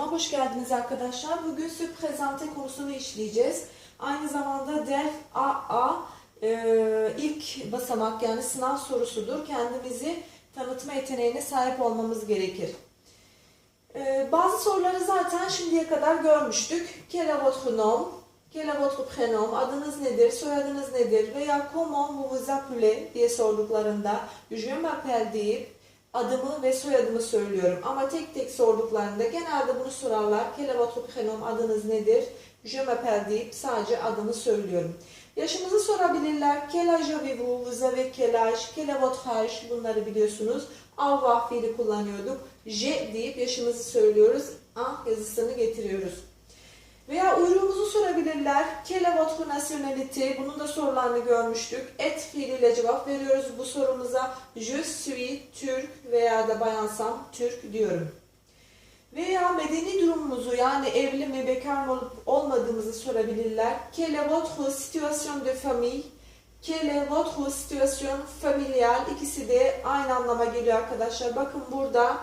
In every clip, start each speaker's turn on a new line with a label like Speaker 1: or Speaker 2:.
Speaker 1: videoma hoş geldiniz arkadaşlar. Bugün süt prezente konusunu işleyeceğiz. Aynı zamanda DEF AA e, ilk basamak yani sınav sorusudur. Kendimizi tanıtma yeteneğine sahip olmamız gerekir. E, bazı soruları zaten şimdiye kadar görmüştük. Quel est votre nom? Quel votre prénom? Adınız nedir? Soyadınız nedir? Veya comment vous vous appelez diye sorduklarında je m'appelle deyip adımı ve soyadımı söylüyorum. Ama tek tek sorduklarında genelde bunu sorarlar. Prénom? Adınız nedir? Je m'appelle deyip sadece adımı söylüyorum. Yaşımızı sorabilirler. Quel âge avez-vous? Vous avez? Bunları biliyorsunuz. Avoir fiili kullanıyorduk. Je deyip yaşımızı söylüyoruz. Ah yazısını getiriyoruz. Veya uyruğumuzu sorabilirler. Quelle est votre nationalité? Bunun da sorularını görmüştük. Et fiiliyle cevap veriyoruz bu sorumuza. Je suis Türk veya da bayansam Türk diyorum. Veya medeni durumumuzu yani evli mi bekar mı olup olmadığımızı sorabilirler. Est votre situation de famille? Est votre situation familiale? İkisi de aynı anlama geliyor arkadaşlar. Bakın burada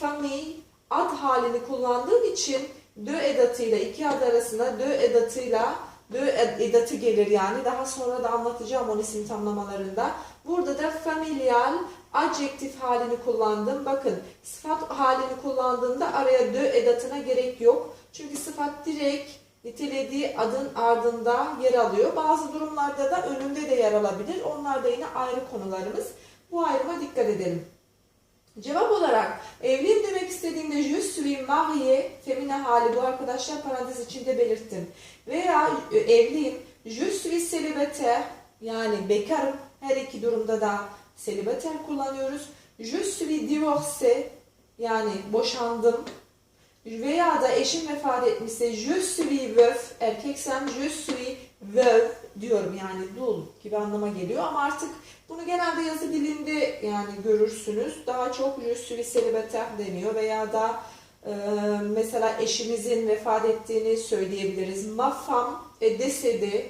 Speaker 1: famille ad halini kullandığım için dö edatıyla iki ad arasında dö edatıyla dö edatı gelir yani. Daha sonra da anlatacağım onun isim tamlamalarında. Burada da familial adjektif halini kullandım. Bakın sıfat halini kullandığımda araya dö edatına gerek yok. Çünkü sıfat direkt nitelediği adın ardında yer alıyor. Bazı durumlarda da önünde de yer alabilir. Onlar da yine ayrı konularımız. Bu ayrıma dikkat edelim. Cevap olarak evliyim demek istediğimde je suis marié femine hali bu arkadaşlar parantez içinde belirttim. Veya e, evliyim je suis yani bekarım her iki durumda da célibataire kullanıyoruz. Je suis divorcé yani boşandım. Veya da eşim vefat etmişse je suis erkeksem je suis veuve diyorum yani dul gibi anlama geliyor ama artık bunu genelde yazı dilinde yani görürsünüz. Daha çok je suis célibataire deniyor veya da e, mesela eşimizin vefat ettiğini söyleyebiliriz. Ma femme est décédée,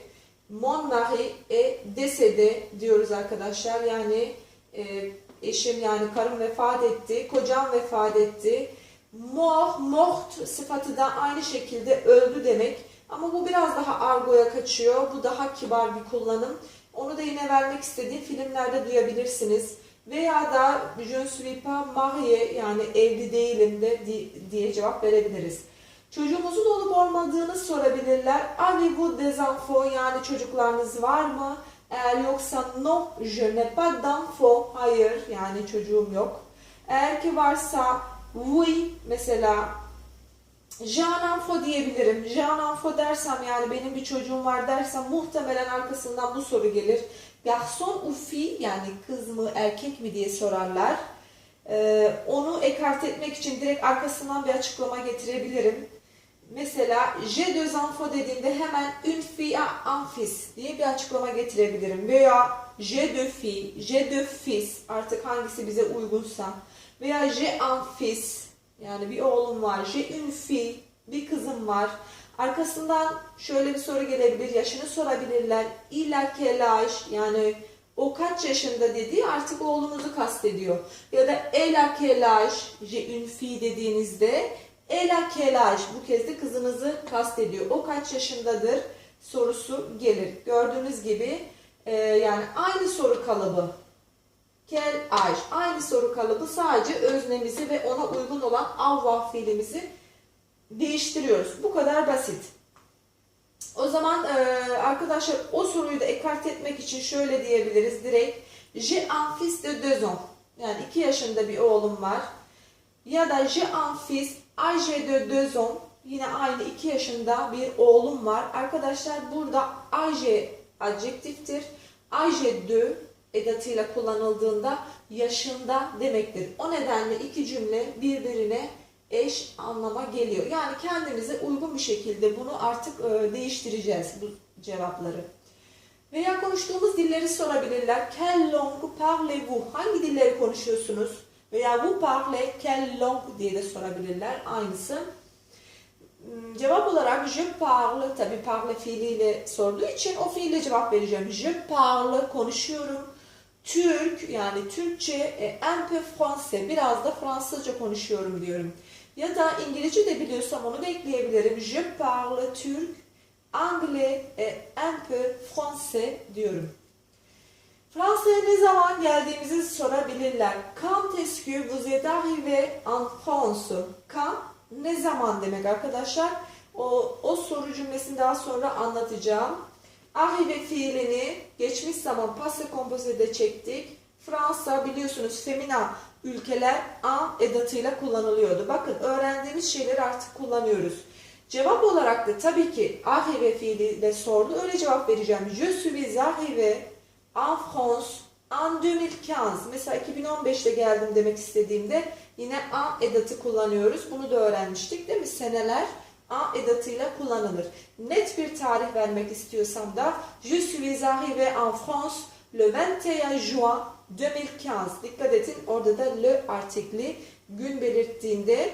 Speaker 1: mon mari est décédé diyoruz arkadaşlar. Yani e, eşim yani karım vefat etti, kocam vefat etti. Mort, mort sıfatı da aynı şekilde öldü demek. Ama bu biraz daha argoya kaçıyor. Bu daha kibar bir kullanım. Onu da yine vermek istediğim filmlerde duyabilirsiniz. Veya da je suis pas yani evli değilim de di- diye cevap verebiliriz. Çocuğumuzun olup olmadığını sorabilirler. Avez-vous des yani çocuklarınız var mı? Eğer yoksa non, je n'ai pas d'enfant. Hayır yani çocuğum yok. Eğer ki varsa oui mesela Enfant diyebilirim. Enfant dersem yani benim bir çocuğum var dersem muhtemelen arkasından bu soru gelir. Garçon ou fille yani kız mı erkek mi diye sorarlar. Ee, onu ekart etmek için direkt arkasından bir açıklama getirebilirim. Mesela j'ai deux enfants dediğimde hemen une fille a un fils diye bir açıklama getirebilirim. Veya j'ai deux filles, j'ai deux fils artık hangisi bize uygunsa. Veya j'ai un fils yani bir oğlum var. J'ai bir kızım var. Arkasından şöyle bir soru gelebilir. Yaşını sorabilirler. Il yani o kaç yaşında dediği artık oğlunuzu kastediyor. Ya da elle a dediğinizde âge bu kez de kızınızı kastediyor. O kaç yaşındadır sorusu gelir. Gördüğünüz gibi e, yani aynı soru kalıbı. Quel âge aynı soru kalıbı sadece öznemizi ve ona uygun olan avoir fiilimizi değiştiriyoruz. Bu kadar basit. O zaman e, arkadaşlar o soruyu da ekart etmek için şöyle diyebiliriz direkt. J'ai un fils de deux ans. Yani iki yaşında bir oğlum var. Ya da j'ai un fils âgé de deux ans. Yine aynı iki yaşında bir oğlum var. Arkadaşlar burada âgé adjektiftir. Âgé de edatıyla kullanıldığında yaşında demektir. O nedenle iki cümle birbirine eş anlama geliyor. Yani kendimize uygun bir şekilde bunu artık e, değiştireceğiz bu cevapları. Veya konuştuğumuz dilleri sorabilirler. Quelle langue parlez-vous? Hangi dilleri konuşuyorsunuz? Veya vous parlez quelle langue diye de sorabilirler. Aynısı. Hmm, Cevap olarak je parle, tabi parle fiiliyle sorduğu için o fiille cevap vereceğim. Je parle, konuşuyorum. Türk yani Türkçe, e, un peu français, biraz da Fransızca konuşuyorum diyorum. Ya da İngilizce de biliyorsam onu da ekleyebilirim. Je parle turc, anglais et un peu français diyorum. Fransa'ya ne zaman geldiğimizi sorabilirler. Quand est-ce que vous êtes arrivé en France? Quand ne zaman demek arkadaşlar? O, o soru cümlesini daha sonra anlatacağım. Arrivé fiilini geçmiş zaman passé composé'de çektik. Fransa biliyorsunuz femina ülkeler an edatıyla kullanılıyordu. Bakın öğrendiğimiz şeyleri artık kullanıyoruz. Cevap olarak da tabii ki arrivé fiiliyle sordu. Öyle cevap vereceğim. Je suis arrivé en France en 2015. Mesela 2015'te geldim demek istediğimde yine en edatı kullanıyoruz. Bunu da öğrenmiştik değil mi? Seneler en edatıyla kullanılır. Net bir tarih vermek istiyorsam da Je suis arrivé en France le 21 juin 2015. Dikkat edin orada da le artikli gün belirttiğinde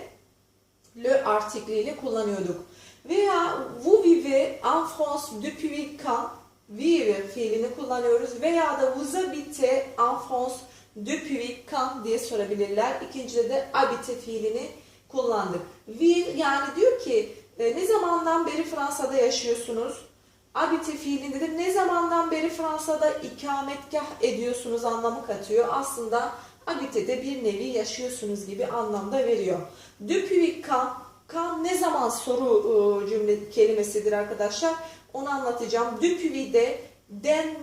Speaker 1: le artikli ile kullanıyorduk. Veya vous vivez en France depuis quand? Vivre fiilini kullanıyoruz. Veya da vous habitez en France depuis quand diye sorabilirler. İkincide de habite fiilini kullandık. Vivre yani diyor ki e, ne zamandan beri Fransa'da yaşıyorsunuz? Habite fiilinde de ne zamandan beri Fransa'da ikametgah ediyorsunuz anlamı katıyor. Aslında habite'de bir nevi yaşıyorsunuz gibi anlamda veriyor. Depuis quand, quand ne zaman soru e, cümle kelimesidir arkadaşlar. Onu anlatacağım. Depuis de den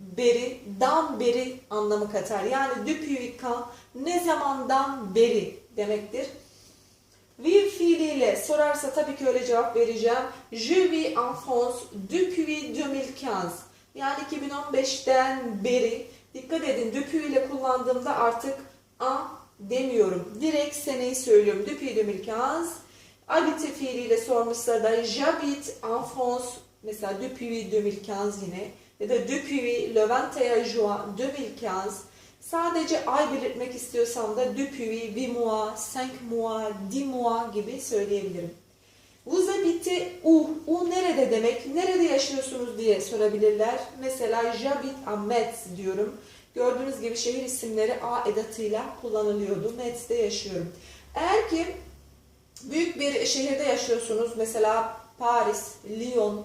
Speaker 1: beri, dan beri anlamı katar. Yani depuis quand ne zamandan beri demektir. Will fiiliyle sorarsa tabii ki öyle cevap vereceğim. Je vis en France depuis 2015. Yani 2015'ten beri. Dikkat edin depuis ile kullandığımda artık a demiyorum. Direkt seneyi söylüyorum. Depuis 2015. Habite fiiliyle sormuşsa da j'habite en France. Mesela depuis 2015 yine. Ya da depuis le 21 juin 2015. Sadece ay belirtmek istiyorsam da depuis 8 mois, 5 mois, 10 mois gibi söyleyebilirim. Vous habitez où? U nerede demek? Nerede yaşıyorsunuz diye sorabilirler. Mesela j'habite à Metz diyorum. Gördüğünüz gibi şehir isimleri A edatıyla kullanılıyordu. Metz'te yaşıyorum. Eğer ki büyük bir şehirde yaşıyorsunuz. Mesela Paris, Lyon,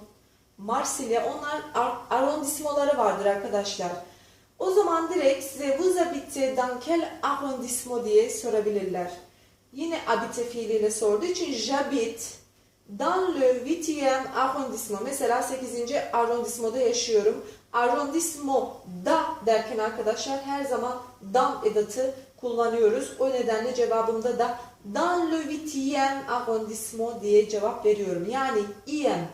Speaker 1: Marsilya onlar ar- arrondismoları vardır arkadaşlar. O zaman direkt size vous habitez dans quel arrondissement diye sorabilirler. Yine habite fiiliyle sorduğu için j'habite dans le 8e arrondissement. Mesela 8. arrondissement'da yaşıyorum. Arrondissement da derken arkadaşlar her zaman dan edatı kullanıyoruz. O nedenle cevabımda da dans le 8e arrondissement diye cevap veriyorum. Yani iem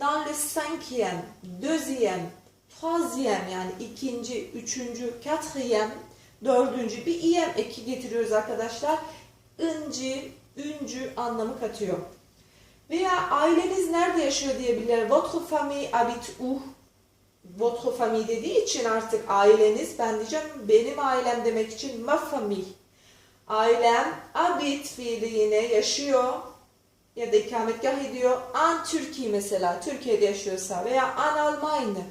Speaker 1: dans le 5e, 2e, troisième yani ikinci, üçüncü, quatrième, dördüncü bir iem eki getiriyoruz arkadaşlar. İnci, üncü anlamı katıyor. Veya aileniz nerede yaşıyor diyebilirler. Votre famille habite où? Votre famille dediği için artık aileniz, ben diyeceğim benim ailem demek için ma famille. Ailem habite fiili yaşıyor ya da ikametgah ediyor. An Türkiye mesela, Türkiye'de yaşıyorsa veya an Almanya,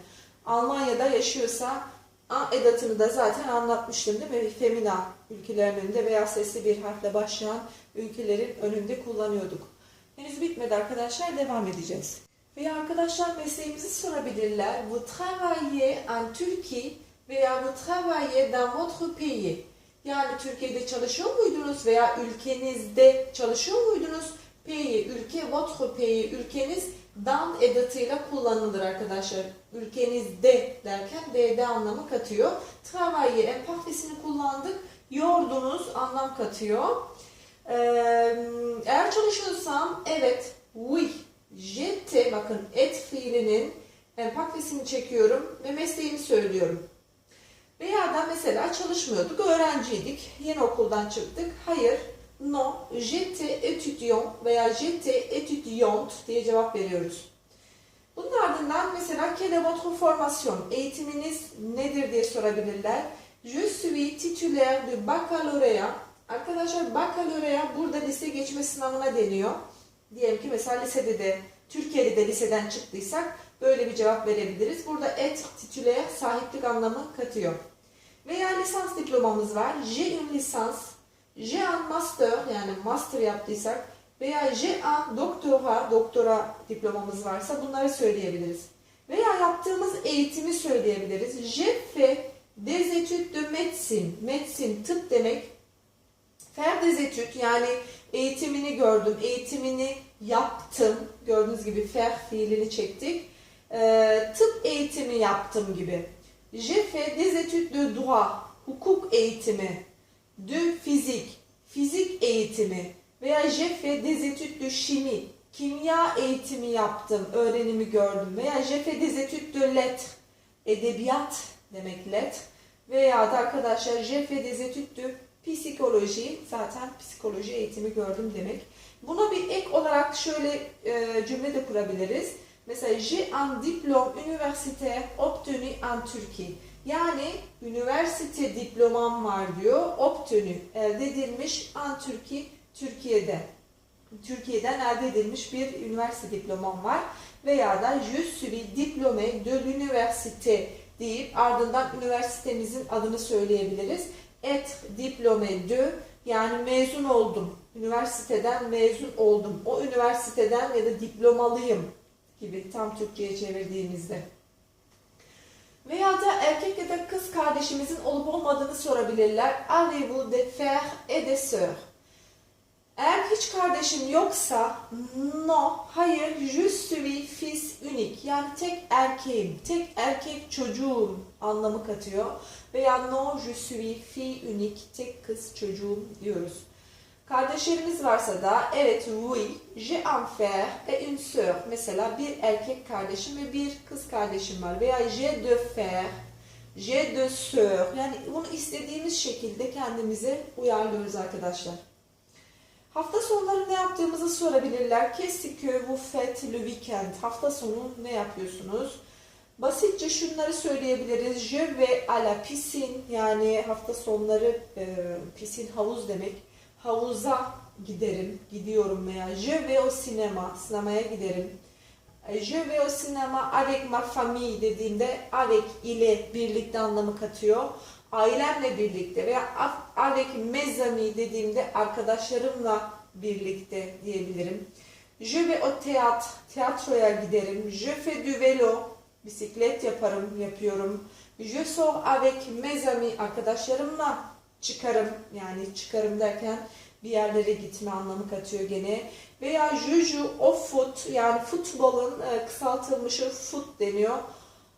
Speaker 1: Almanya'da yaşıyorsa an edatını da zaten anlatmıştım değil mi? Femina ülkelerin önünde veya sesli bir harfle başlayan ülkelerin önünde kullanıyorduk. Henüz bitmedi arkadaşlar, devam edeceğiz. Veya arkadaşlar mesleğimizi sorabilirler. Vous travaillez en Turquie veya vous travaillez dans votre pays. Yani Türkiye'de çalışıyor muydunuz veya ülkenizde çalışıyor muydunuz? Pays, ülke, votre pays, ülkeniz dan edatıyla kullanılır arkadaşlar. Ülkenizde derken d'de anlamı katıyor. Travailler, empathisini kullandık. Yordunuz anlam katıyor. Ee, eğer çalışıyorsam evet, oui, j'étais, bakın et fiilinin empathisini çekiyorum ve mesleğimi söylüyorum. Veya da mesela çalışmıyorduk, öğrenciydik, yeni okuldan çıktık. Hayır, non, j'étais étudiant veya j'étais étudiante diye cevap veriyoruz. Bunun ardından mesela quelle votre formation? Eğitiminiz nedir diye sorabilirler. Je suis titulaire du baccalauréat. Arkadaşlar baccalauréat burada lise geçme sınavına deniyor. Diyelim ki mesela lisede de, Türkiye'de de liseden çıktıysak böyle bir cevap verebiliriz. Burada et titulaire sahiplik anlamı katıyor. Veya lisans diplomamız var. J'ai une licence. Un master yani master yaptıysak veya un doktora, doktora diplomamız varsa bunları söyleyebiliriz. Veya yaptığımız eğitimi söyleyebiliriz. J'ai fait des études de médecine. Médecine tıp demek. Faire des études yani eğitimini gördüm, eğitimini yaptım. Gördüğünüz gibi faire fiilini çektik. Ee, tıp eğitimi yaptım gibi. J'ai fait des études de droit. Hukuk eğitimi. De fizik. Fizik eğitimi. Veya fait des études de chimie. Kimya eğitimi yaptım, öğrenimi gördüm. Veya fait des études de lettres. Edebiyat demek let. Veya da arkadaşlar fait des études de psikoloji. Zaten psikoloji eğitimi gördüm demek. Buna bir ek olarak şöyle e, cümle de kurabiliriz. Mesela j'ai un diplôme universitaire obtenu en Turquie. Yani üniversite diplomam var diyor. Obtenu elde edilmiş en Türkiye Türkiye'de. Türkiye'den elde edilmiş bir üniversite diplomam var. Veya da je suis diplômé de l'université deyip ardından üniversitemizin adını söyleyebiliriz. Être diplômé de yani mezun oldum. Üniversiteden mezun oldum. O üniversiteden ya da diplomalıyım gibi tam Türkçe'ye çevirdiğimizde. Veya da erkek ya da kız kardeşimizin olup olmadığını sorabilirler. Avez-vous des frères et des sœurs? Eğer hiç kardeşim yoksa no, hayır, je suis fils unique. Yani tek erkeğim, tek erkek çocuğum anlamı katıyor. Veya no, je suis fille unique, tek kız çocuğum diyoruz. Kardeşlerimiz varsa da evet, oui, j'ai un frère et une sœur. Mesela bir erkek kardeşim ve bir kız kardeşim var. Veya j'ai deux frères, j'ai deux sœurs. Yani bunu istediğimiz şekilde kendimize uyarlıyoruz arkadaşlar. Hafta sonları ne yaptığımızı sorabilirler. Qu'est-ce que vous faites le week-end? Hafta sonu ne yapıyorsunuz? Basitçe şunları söyleyebiliriz. Je vais à la piscine yani hafta sonları e, pisin havuz demek. Havuza giderim, gidiyorum veya je vais au cinéma, sinemaya giderim. E, Je vais au cinéma avec ma famille dediğimde avec ile birlikte anlamı katıyor. Ailemle birlikte veya avec mes amis dediğimde arkadaşlarımla birlikte diyebilirim. Je vais au théâtre, tiyatroya giderim. Je fais du vélo, bisiklet yaparım, yapıyorum. Je sors avec mes amis, arkadaşlarımla çıkarım. Yani çıkarım derken bir yerlere gitme anlamı katıyor gene. Veya joue au foot, yani futbolun e, kısaltılmışı foot deniyor.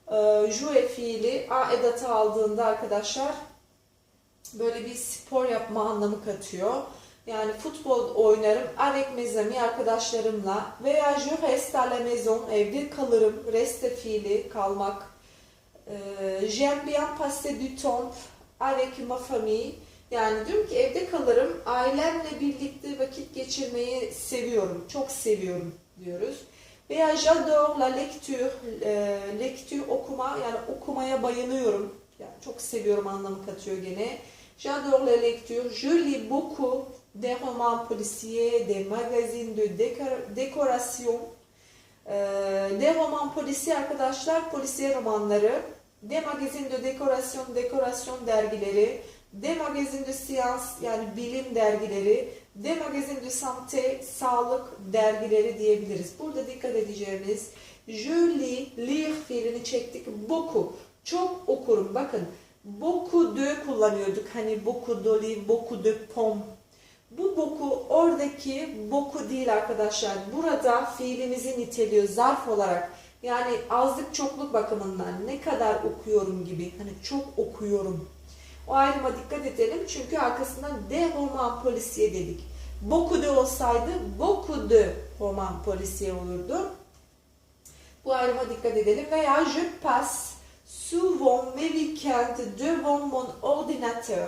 Speaker 1: E, jouer fiili a edatı aldığında arkadaşlar böyle bir spor yapma anlamı katıyor. Yani futbol oynarım avec mes amis arkadaşlarımla veya je reste à la maison evde kalırım. Reste fiili kalmak. Ee, J'aime bien passer du temps avec ma. Yani diyorum ki evde kalırım. Ailemle birlikte vakit geçirmeyi seviyorum. Çok seviyorum diyoruz. Veya j'adore la lecture. E, lecture okuma yani okumaya bayılıyorum. Yani çok seviyorum anlamı katıyor gene. J'adore la lecture. Je lis beaucoup des romans policiers, des magazines de décor- décoration. Ee, des romans policiers arkadaşlar polisiye romanları. Des magazines de décoration, dekorasyon dergileri. Des magazines de science yani bilim dergileri. Des magazines de santé, sağlık dergileri diyebiliriz. Burada dikkat edeceğimiz je lis, lire fiilini çektik. Beaucoup, çok okurum. Bakın beaucoup de kullanıyorduk. Hani de livres, beaucoup de pomme. Bu boku oradaki boku değil arkadaşlar. Burada fiilimizi niteliyor zarf olarak. Yani azlık çokluk bakımından ne kadar okuyorum gibi. Hani çok okuyorum. O ayrıma dikkat edelim çünkü arkasından de roman polisiye dedik. Boku de olsaydı boku de roman polisiye olurdu. Bu ayrıma dikkat edelim. Veya je passe souvent mes week-ends devant mon ordinateur.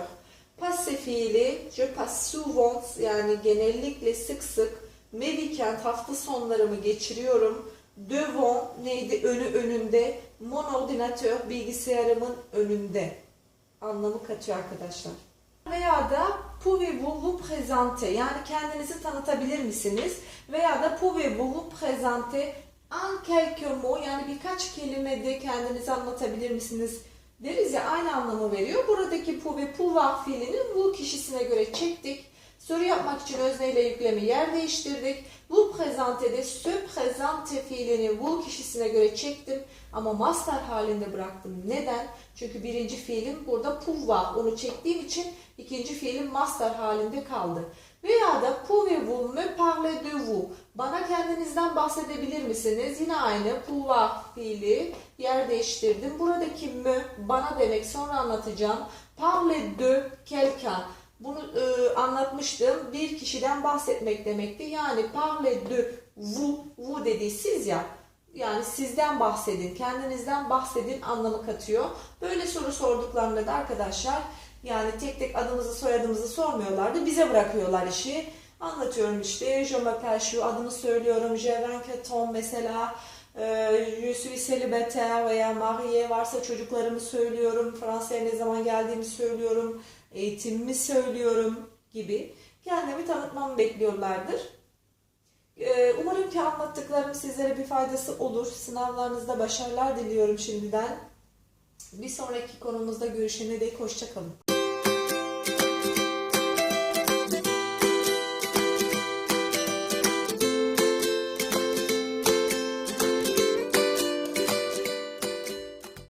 Speaker 1: Passe fiili, je passe souvent yani genellikle sık sık mes weekend hafta sonlarımı geçiriyorum. Devant neydi? Önü önünde. Mon ordinateur bilgisayarımın önünde. Anlamı katıyor arkadaşlar. Veya da pouvez-vous vous présenter yani kendinizi tanıtabilir misiniz? Veya da pouvez-vous vous présenter en quelques mots yani birkaç kelimede kendinizi anlatabilir misiniz? deriz ya aynı anlamı veriyor. Buradaki pu ve pouvoir fiilini bu kişisine göre çektik. Soru yapmak için özneyle yüklemi yer değiştirdik. Bu prezentede se présente fiilini bu kişisine göre çektim ama master halinde bıraktım. Neden? Çünkü birinci fiilim burada pouvoir. Onu çektiğim için ikinci fiilim master halinde kaldı. Veya da pouvez-vous me parler de vous? Bana kendinizden bahsedebilir misiniz? Yine aynı pouvoir fiili yer değiştirdim. Buradaki me bana demek sonra anlatacağım. Parler de quelqu'un. Bunu e, anlatmıştım. Bir kişiden bahsetmek demekti. Yani parler de vous, vous dediği siz ya. Yani sizden bahsedin, kendinizden bahsedin anlamı katıyor. Böyle soru sorduklarında da arkadaşlar yani tek tek adımızı soyadımızı sormuyorlardı. Bize bırakıyorlar işi. Anlatıyorum işte. Je m'appelle şu adını söylüyorum. Je Tom mesela. Ee, Je suis célibataire veya marié varsa çocuklarımı söylüyorum. Fransa'ya ne zaman geldiğimi söylüyorum. Eğitimimi söylüyorum gibi. Kendimi tanıtmamı bekliyorlardır. Ee, Umarım ki anlattıklarım sizlere bir faydası olur. Sınavlarınızda başarılar diliyorum şimdiden. Bir sonraki konumuzda görüşene dek hoşçakalın.